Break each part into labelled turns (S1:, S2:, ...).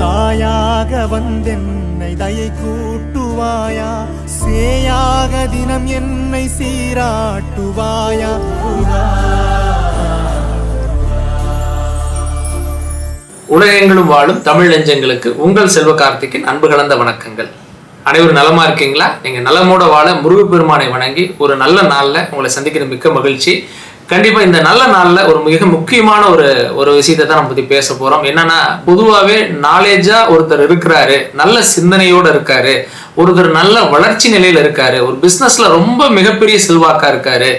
S1: தாயாக வந்தென்னை தயை கூட்டுவாயா? சேயாக தினம் என்னை சீராட்டுவாயா?
S2: உலகெங்கிலும் வாழும் தமிழ் நெஞ்சங்களுக்கு உங்கள் செல்வ கார்த்திக்கின் அன்பு கலந்த வணக்கங்கள். அனைவரும் நலமா இருக்கீங்களா? நீங்க நலமோட வாழ முருகப்பெருமானை வணங்கி ஒரு நல்ல நாள்ல உங்களை சந்திக்கிற மிக்க மகிழ்ச்சி. கண்டிப்பா இந்த நல்ல நாள்ல ஒரு மிக முக்கியமான ஒரு ஒரு விஷயத்தை தான் நம்ம பத்தி பேச போறோம். என்னன்னா பொதுவாகவே நாலேஜா ஒருத்தர் இருக்கிறாரு நல்ல சிந்தனையோட இருக்காரு ஒருத்தர் நல்ல வளர்ச்சி நிலையில இருக்காரு ஒரு பிசினஸ்ல ரொம்ப மிகப்பெரிய செல்வாக்கா இருக்காரு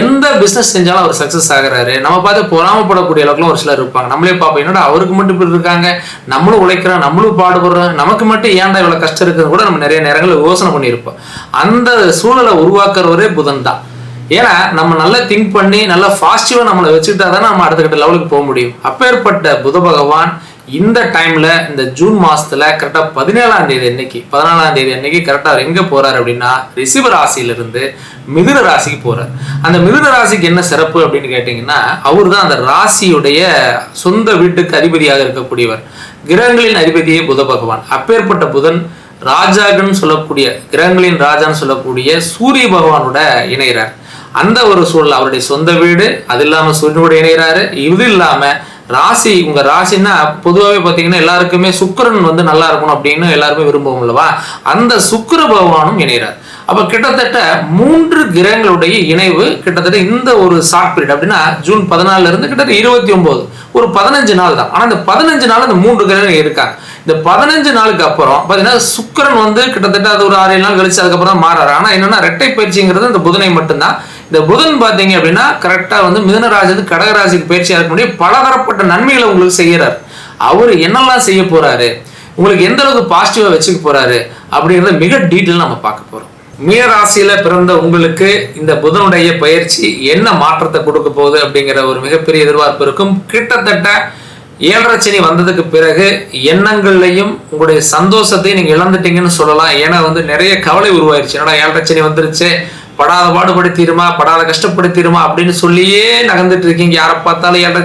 S2: எந்த பிசினஸ் செஞ்சாலும் அவர் சக்சஸ் ஆகுறாரு. நம்ம பார்த்து பொறாமப்படக்கூடிய அளவுக்குலாம் ஒரு சிலர் இருப்பாங்க. நம்மளே பார்ப்போம் என்னடா அவருக்கு மட்டும் இப்படி இருக்காங்க நம்மளும் உழைக்கிறோம் நம்மளும் பாடுபடுறோம் நமக்கு மட்டும் ஏன்டா இவ்வளவு கஷ்டம் இருக்குன்னு கூட நம்ம நிறைய நேரங்களில் யோசனை பண்ணியிருப்போம். அந்த சூழலை உருவாக்குறவரே புதன் தான். ஏன்னா நம்ம நல்லா திங்க் பண்ணி நல்லா பாசிட்டிவாக நம்மளை வச்சுக்கிட்டா தான் நம்ம அடுத்த கட்ட லெவலுக்கு போக முடியும். அப்பேற்பட்ட புத பகவான் இந்த டைம்ல இந்த ஜூன் மாதத்தில் கரெக்டாக பதினேழாம் தேதி அன்னைக்கு பதினாலாம் தேதி அன்னைக்கு கரெக்டாக அவர் எங்க போறாரு அப்படின்னா ரிசிவ ராசியிலிருந்து மிதுன ராசிக்கு போகிறார் அந்த மிதுன ராசிக்கு என்ன சிறப்பு அப்படின்னு கேட்டிங்கன்னா அவர் தான் அந்த ராசியுடைய சொந்த வீட்டுக்கு அதிபதியாக இருக்கக்கூடியவர். கிரகங்களின் அதிபதியே புத பகவான். அப்பேற்பட்ட புதன் ராஜாகன்னு சொல்லக்கூடிய கிரகங்களின் ராஜான்னு சொல்லக்கூடிய சூரிய பகவானோட இணைகிறார் அந்த ஒரு சூழல் அவருடைய சொந்த வீடு அது இல்லாமல் சூரியனோடு இணைகிறாரு. இது இல்லாமல் ராசி உங்கள் ராசின்னா பொதுவாகவே பார்த்தீங்கன்னா எல்லாருக்குமே சுக்கிரன் வந்து நல்லா இருக்கணும் அப்படின்னு எல்லாருமே விரும்புவோம் அல்லவா? அந்த சுக்கர பகவானும் இணைகிறார். அப்போ கிட்டத்தட்ட மூன்று கிரகங்களுடைய இணைவு கிட்டத்தட்ட இந்த ஒரு ஷார்ட் பீரியட் அப்படின்னா ஜூன் பதினாலுல இருந்து கிட்டத்தட்ட இருபத்தி ஒன்பது. ஒரு பதினஞ்சு நாள் தான். ஆனால் இந்த பதினஞ்சு நாள் இந்த மூன்று கிரகங்கள் இருக்காங்க. இந்த பதினஞ்சு நாளுக்கு அப்புறம் பார்த்தீங்கன்னா சுக்கிரன் வந்து கிட்டத்தட்ட அது ஒரு ஆறு ஏழு நாள் கழிச்சு அதுக்கப்புறம் தான் மாறாரு. ஆனால் என்னன்னா ரெட்டை பயிற்சிங்கிறது இந்த புதனை மட்டும்தான். இந்த புதன் பார்த்தீங்க அப்படின்னா கரெக்டாக வந்து மிதனராஜது கடகராசிக்கு பயிற்சியாக இருக்க முடியும் பலதரப்பட்ட நன்மைகளை உங்களுக்கு செய்கிறார். அவர் என்னெல்லாம் செய்ய போகிறாரு உங்களுக்கு எந்த அளவுக்கு பாசிட்டிவாக வச்சுக்க போகிறாரு அப்படிங்கிறத மிக டீட்டெயில் நம்ம பார்க்க போகிறோம் மீனராசியில் பிறந்த உங்களுக்கு இந்த புதனுடைய பயிற்சி என்ன மாற்றத்தை கொடுக்க போகுது அப்படிங்கிற ஒரு மிகப்பெரிய எதிர்பார்ப்பு இருக்கும். கிட்டத்தட்ட ஏழரை சனி வந்ததுக்கு பிறகு எண்ணங்கள்லையும் உங்களுடைய சந்தோஷத்தையும் நீங்கள் இழந்துட்டீங்கன்னு சொல்லலாம். ஏன்னா வந்து நிறைய கவலை உருவாயிருச்சு. என்னடா ஏழரை சனி வந்துருச்சு? படாத பாடுபடுத்திடுமா படாத கஷ்டப்படுத்திடுமா அப்படின்னு சொல்லியே நகர்ந்துட்டு இருக்கீங்க. யாரை பார்த்தாலும் ஏழரை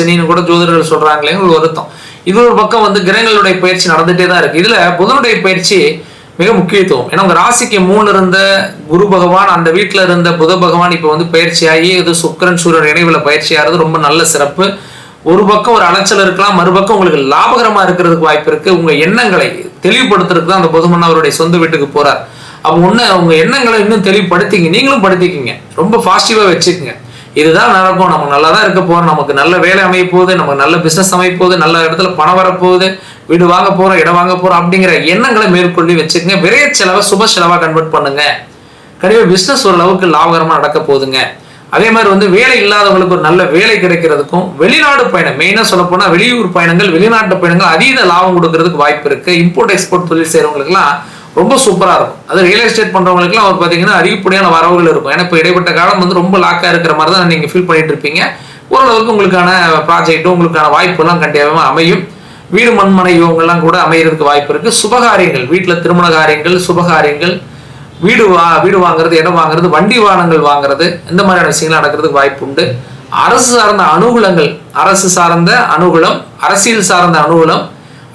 S2: சனி கூட ஜோதிடர்கள் சொல்றாங்களே ஒரு வருத்தம். இது ஒரு பக்கம் வந்து கிரகங்களுடைய பயிற்சி நடந்துட்டே தான் இருக்கு. இதுல புதனுடைய பயிற்சி மிக முக்கியத்துவம். ஏன்னா உங்க ராசிக்கு மூணு இருந்த குரு பகவான் அந்த வீட்டுல இருந்த புத பகவான் இப்ப வந்து பயிற்சியாகி இது சுக்கிரன் சூரியன் இணைவுல பயிற்சியாகிறது ரொம்ப நல்ல சிறப்பு. ஒரு பக்கம் ஒரு அலைச்சல் இருக்கலாம் மறுபக்கம் உங்களுக்கு லாபகரமா இருக்கிறதுக்கு வாய்ப்பு இருக்கு. உங்க எண்ணங்களை தெளிவுபடுத்துறதுக்கு தான் அந்த புதமன் அவருடைய சொந்த வீட்டுக்கு போறார். அப்போ ஒன்று உங்க எண்ணங்களை இன்னும் தெளிவுபடுத்திங்க. நீங்களும் படுத்திக்கிங்க. ரொம்ப பாசிட்டிவாக வச்சுக்கோங்க. இதுதான் நடக்கும். நம்ம நல்லா தான் இருக்க போகிறோம் நமக்கு நல்ல வேலை அமைய போகுது. நமக்கு நல்ல பிஸ்னஸ் அமைய போகுது. நல்ல இடத்துல பணம் வரப்போகுது வீடு வாங்க போகிறோம் இடம் வாங்க போகிறோம் அப்படிங்கிற எண்ணங்களை மேற்கொள்ளி வச்சுக்கோங்க. விரைய செலவை சுப செலவாக கன்வெர்ட் பண்ணுங்க. கண்டிப்பாக பிஸ்னஸ் ஓரளவுக்கு லாபகரமாக நடக்க போகுதுங்க. அதே மாதிரி வந்து வேலை இல்லாதவங்களுக்கு ஒரு நல்ல வேலை கிடைக்கிறதுக்கும் வெளிநாடு பயணம். மெயினாக சொல்ல வெளியூர் பயணங்கள் வெளிநாட்டு பயணங்கள் அதீத லாபம் கொடுக்கறதுக்கு வாய்ப்பு இருக்குது இம்போர்ட் எக்ஸ்போர்ட் தொழில் செய்கிறவங்களுக்குலாம் ரொம்ப சூப்பராக இருக்கும். அது ரியல் எஸ்டேட் பண்ணுறவங்களுக்குலாம் அவர் பார்த்தீங்கன்னா அதிகப்படியான வரவுகள் இருக்கும். ஏன்னா இப்போ இடைப்பட்ட காலம் வந்து ரொம்ப லாக்காக இருக்கிற மாதிரி தான் நீங்கள் ஃபீல் பண்ணிட்டு இருப்பீங்க. ஓரளவுக்கு உங்களுக்கான ப்ராஜெக்ட்டும் உங்களுக்கான வாய்ப்புலாம் கண்டிப்பாக அமையும். வீடு மண்மனை இவங்கெல்லாம் கூட அமையறதுக்கு வாய்ப்பு இருக்குது சுபகாரியங்கள் வீட்டில் திருமண காரியங்கள் சுபகாரியங்கள் வீடு வா வீடு வாங்குறது இடம் வாங்குறது வண்டி வாகனங்கள் வாங்குறது இந்த மாதிரியான விஷயங்கள் நடக்கிறதுக்கு வாய்ப்பு உண்டு. அரசு சார்ந்த அனுகூலங்கள் அரசு சார்ந்த அனுகூலம் அரசியல் சார்ந்த அனுகூலம்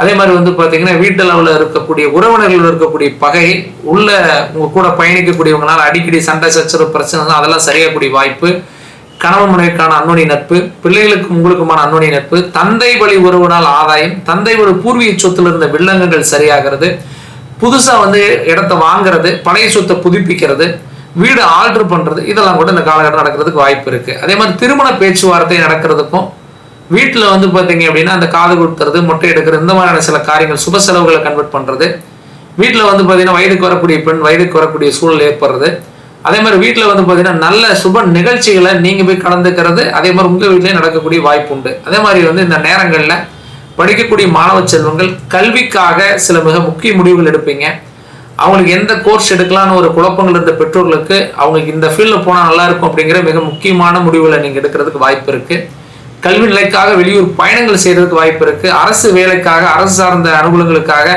S2: அதே மாதிரி வந்து பார்த்தீங்கன்னா வீட்டு அளவில் இருக்கக்கூடிய உறவினர்கள் இருக்கக்கூடிய பகை உள்ள உங்க கூட பயணிக்கக்கூடியவங்களால் அடிக்கடி சண்டை சச்சரவு பிரச்சனை தான் அதெல்லாம் சரியாகக்கூடிய வாய்ப்பு. கணவன் மனைவிக்கான அன்னோனி நட்பு பிள்ளைகளுக்கு உங்களுக்குமான அன்னோனி நட்பு தந்தை வழி உறவுனால் ஆதாயம் தந்தை ஒரு பூர்வீக சொத்துல இருந்த வில்லங்கங்கள் சரியாகிறது. புதுசாக வந்து இடத்த வாங்குறது பழைய சொத்தை புதுப்பிக்கிறது வீடு ஆல்டர் பண்ணுறது இதெல்லாம் கூட இந்த காலகட்டம் நடக்கிறதுக்கு வாய்ப்பு இருக்குது அதே மாதிரி திருமண பேச்சுவார்த்தை நடக்கிறதுக்கும் வீட்டில் வந்து பார்த்தீங்க அப்படின்னா அந்த காது கொடுத்துறது மொட்டை எடுக்கிறது இந்த மாதிரியான சில காரியங்கள் சுப செலவுகளை கன்வெர்ட் பண்ணுறது வீட்டில் வந்து பார்த்தீங்கன்னா வயதுக்கு வரக்கூடிய பெண் வயதுக்கு வரக்கூடிய சூழல் ஏற்படுறது. அதே மாதிரி வீட்டில் வந்து பார்த்தீங்கன்னா நல்ல சுப நிகழ்ச்சிகளை நீங்கள் போய் கலந்துக்கிறது அதே மாதிரி உங்கள் வீட்டிலையும் நடக்கக்கூடிய வாய்ப்பு உண்டு. அதே மாதிரி வந்து இந்த நேரங்களில் படிக்கக்கூடிய மாணவ செல்வங்கள் கல்விக்காக சில மிக முக்கிய முடிவுகள் எடுப்பீங்க. அவங்களுக்கு எந்த கோர்ஸ் எடுக்கலாம்னு ஒரு குழப்பங்கள் இருந்த பெற்றோர்களுக்கு அவங்களுக்கு இந்த ஃபீல்டில் போனால் நல்லா இருக்கும் அப்படிங்கிற மிக முக்கியமான முடிவுகளை நீங்கள் எடுக்கிறதுக்கு வாய்ப்பு இருக்குது கல்வி நிலைக்காக வெளியூர் பயணங்கள் செய்யறதுக்கு வாய்ப்பு இருக்கு. அரசு வேலைக்காக அரசு சார்ந்த அனுகூலங்களுக்காக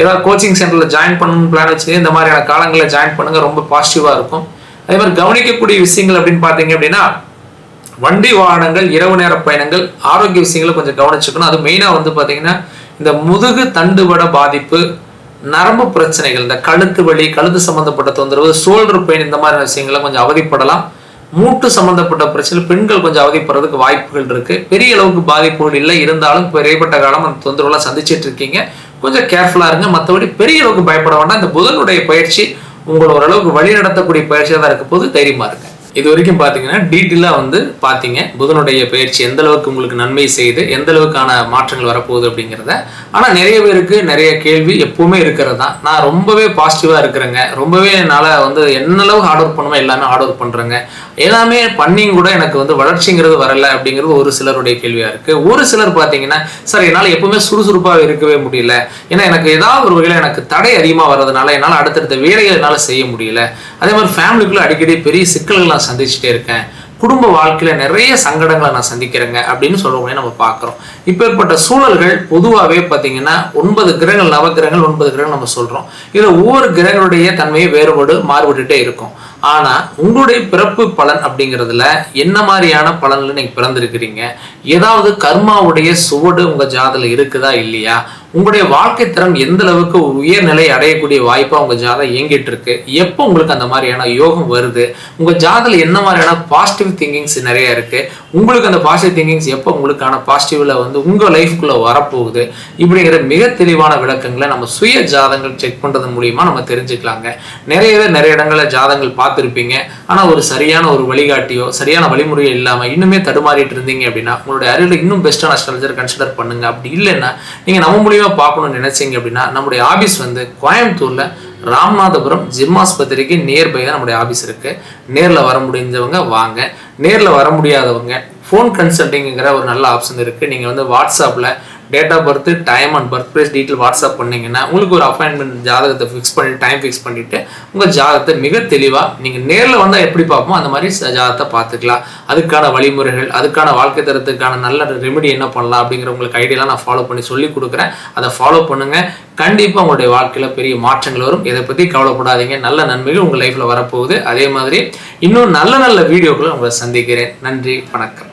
S2: ஏதாவது கோச்சிங் சென்டர்ல ஜாயின் பண்ணணும்னு பிளான் வச்சு இந்த மாதிரியான காலங்களில் ஜாயின் பண்ணுங்க. ரொம்ப பாசிட்டிவா இருக்கும். அதே மாதிரி கவனிக்கக்கூடிய விஷயங்கள் அப்படின்னு பார்த்தீங்க அப்படின்னா வண்டி வாகனங்கள் இரவு நேர பயணங்கள் ஆரோக்கிய விஷயங்களை கொஞ்சம் கவனிச்சுக்கணும். அது மெயினாக வந்து பார்த்தீங்கன்னா இந்த முதுகு தண்டுவட பாதிப்பு நரம்பு பிரச்சனைகள் இந்த கழுத்து வலி கழுத்து சம்பந்தப்பட்ட தொந்தரவு சோல்டர் பெயின் இந்த மாதிரி விஷயங்களை கொஞ்சம் அவதிப்படலாம். மூட்டு சம்பந்தப்பட்ட பிரச்சனை பெண்கள் கொஞ்சம் அவதிப்படுறதுக்கு வாய்ப்புகள் இருக்கு. பெரிய அளவுக்கு பாதிப்புகள் இல்லை. இருந்தாலும் பெரியப்பட்ட காலம் அந்த தொந்தரவுலாம் சந்திச்சிட்டு இருக்கீங்க. கொஞ்சம் கேர்ஃபுல்லா இருங்க. மற்றபடி பெரிய அளவுக்கு பயப்பட வேண்டாம். இந்த புதனுடைய பயிற்சி உங்களை ஓரளவுக்கு வழி நடத்தக்கூடிய பயிற்சியாக தான் இருக்க போது தைரியமா இருங்க. இது வரைக்கும் பார்த்தீங்கன்னா டீட்டெயிலாக வந்து பார்த்தீங்க புதனுடைய பயிற்சி எந்த அளவுக்கு உங்களுக்கு நன்மை செய்து எந்த அளவுக்கான மாற்றங்கள் வரப்போகுது அப்படிங்கிறத. ஆனால் நிறைய பேருக்கு நிறைய கேள்வி எப்பவுமே இருக்கிறது தான். நான் ரொம்பவே பாசிட்டிவாக இருக்கிறேங்க. ரொம்பவே என்னால் வந்து என்ன அளவு ஹார்ட் ஒர்க் பண்ணுமோ எல்லாமே ஹார்ட் ஒர்க் பண்ணுறேங்க எல்லாமே பண்ணியும் கூட எனக்கு வந்து வளர்ச்சிங்கிறது வரல அப்படிங்கிறது ஒரு சிலருடைய கேள்வியாக இருக்குது ஒரு சிலர் பார்த்தீங்கன்னா சார் என்னால் எப்பவுமே சுறுசுறுப்பாக இருக்கவே முடியல. ஏன்னா எனக்கு ஏதாவது ஒரு வகையில் எனக்கு தடை அதிகமாக வர்றதுனால என்னால் அடுத்தடுத்த வேலைகள் என்னால் செய்ய முடியல. அதே மாதிரி ஃபேமிலிக்குள்ளே அடிக்கடி பெரிய சிக்கல்கள் நான் சந்திச்சுட்டே இருக்கேன். குடும்ப வாழ்க்கையில் நிறைய சங்கடங்களை நான் சந்திக்கிறேங்க அப்படின்னு சொல்றவங்களே நம்ம பார்க்குறோம். இப்பேற்பட்ட சூழல்கள் பொதுவாகவே பார்த்தீங்கன்னா ஒன்பது கிரகங்கள் நவகிரகங்கள் ஒன்பது கிரகங்கள் நம்ம சொல்கிறோம் இதில் ஒவ்வொரு கிரகங்களுடைய தன்மையை வேறுபாடு மாறுபட்டுட்டே இருக்கும். ஆனால் உங்களுடைய பிறப்பு பலன் அப்படிங்கிறதுல என்ன மாதிரியான பலனில் நீங்கள் பிறந்திருக்கிறீங்க? ஏதாவது கர்மாவுடைய சுவடு உங்கள் ஜாதில் இருக்குதா இல்லையா? உங்களுடைய வாழ்க்கை தரம் எந்த அளவுக்கு உயர்நிலை அடையக்கூடிய வாய்ப்பாக உங்கள் ஜாதகம் இயங்கிட்டு இருக்கு எப்போ உங்களுக்கு அந்த மாதிரியான யோகம் வருது? உங்கள் ஜாதகத்தில் என்ன மாதிரியான பாசிட்டிவ் திங்கிங்ஸ் நிறைய இருக்கு? உங்களுக்கு அந்த பாசிட்டிவ் திங்கிங்ஸ் எப்போ உங்களுக்கான பாசிட்டிவ்ல வந்து உங்கள் லைஃப்குள்ளே வரப்போகுது? இப்படிங்கிற மிக தெளிவான விளக்கங்களை நம்ம சுய ஜாதங்கள் செக் பண்ணுறது மூலியமாக நம்ம தெரிஞ்சுக்கலாங்க. நிறைய பேர் நிறைய இடங்களில் ஜாதகங்கள் பார்த்துருப்பீங்க. ஆனால் ஒரு சரியான ஒரு வழிகாட்டியோ சரியான வழிமுறையோ இல்லாமல் இன்னுமே தடுமாறிட்டு இருந்தீங்க அப்படின்னா உங்களுடைய அறிவில் இன்னும் பெஸ்ட்டான அஸ்ட்ராலஜர் கன்சிடர் பண்ணுங்க. அப்படி இல்லைன்னா நீங்கள் நம்ம மூலியம் பார்க்கணும்னு நினைச்சீங்க அப்படின்னா நம்முடைய ஆபீஸ் வந்து கோயம்புத்தூர்ல ராமநாதபுரம் ஜிம் ஆஸ்பத்திரிக்கு நியர்பை தான் நம்முடைய ஆபீஸ் இருக்கு. நேர்ல வர முடிஞ்சவங்க வாங்க. நேர்ல வர முடியாதவங்க ஃபோன் கன்சல்ட்டிங்கிற ஒரு நல்ல ஆப்ஷன் இருக்குது நீங்கள் வந்து வாட்ஸ்அப்பில் date of birth time and birth place detail WhatsApp பண்ணீங்கன்னா உங்களுக்கு ஒரு அப்பாயின்மெண்ட் ஜாதகத்தை ஃபிக்ஸ் பண்ணி டைம் ஃபிக்ஸ் பண்ணிவிட்டு உங்கள் ஜாதகத்தை மிக தெளிவாக நீங்கள் நேரில் வந்தால் எப்படி பார்ப்போம் அந்த மாதிரி ச- ஜாதகத்தை பார்த்துக்கலாம். அதுக்கான வழிமுறைகள் அதுக்கான வாழ்க்கை தரத்துக்கான நல்ல ரெமெடி என்ன பண்ணலாம் அப்படிங்கிற உங்களுக்கு ஐடியெலாம் நான் ஃபாலோ பண்ணி சொல்லி கொடுக்குறேன். அதை ஃபாலோ பண்ணுங்கள் கண்டிப்பாக உங்களுடைய வாழ்க்கையில் பெரிய மாற்றங்கள் வரும். இதை பற்றி கவலைப்படாதீங்க. நல்ல நன்மைகள் உங்கள் லைஃப்பில் வரப்போகுது. அதே மாதிரி இன்னும் நல்ல நல்ல வீடியோக்களை உங்களை சந்திக்கிறேன். நன்றி வணக்கம்.